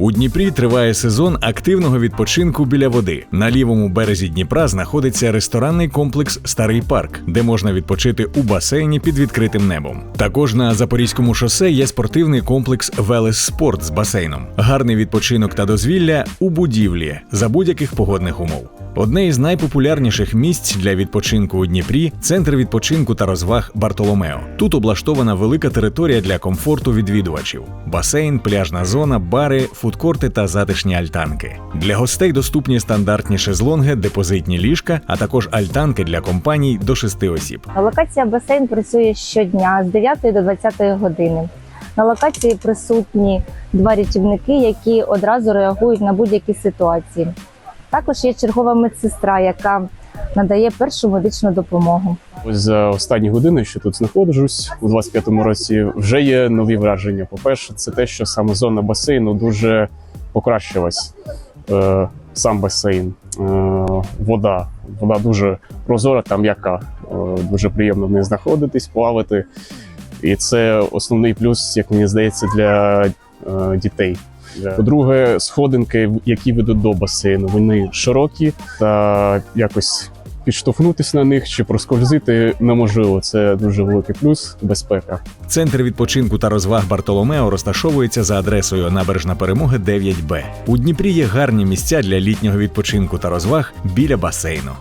У Дніпрі триває сезон активного відпочинку біля води. На лівому березі Дніпра знаходиться ресторанний комплекс Старий парк, де можна відпочити у басейні під відкритим небом. Також на Запорізькому шосе є спортивний комплекс Велес Спорт з басейном. Гарний відпочинок та дозвілля у будівлі за будь-яких погодних умов. Одне із найпопулярніших місць для відпочинку у Дніпрі центр відпочинку та розваг Бартоломео. Тут облаштована велика територія для комфорту відвідувачів: басейн, пляжна зона, бари, фудкорти та затишні альтанки. Для гостей доступні стандартні шезлонги, депозитні ліжка, а також альтанки для компаній до 6 осіб. Локація басейн працює щодня з 9 до 20 години. На локації присутні два рятівники, які одразу реагують на будь-які ситуації. Також є чергова медсестра, яка надає першу медичну допомогу. Ось за останні години, що тут знаходжусь у 25-му році, вже є нові враження. По-перше, це те, що саме зона басейну дуже покращилась. Е, сам басейн, е, вода. Вода дуже прозора, там яка е, дуже приємно в ній знаходитись, плавати. І це основний плюс, як мені здається, для е, дітей. По-друге, сходинки, які ведуть до басейну, вони широкі та якось підштовхнутися на них чи проскользити неможливо. Це дуже великий плюс, безпека. Центр відпочинку та розваг Бартоломео розташовується за адресою Набережна Перемоги 9Б. У Дніпрі є гарні місця для літнього відпочинку та розваг біля басейну.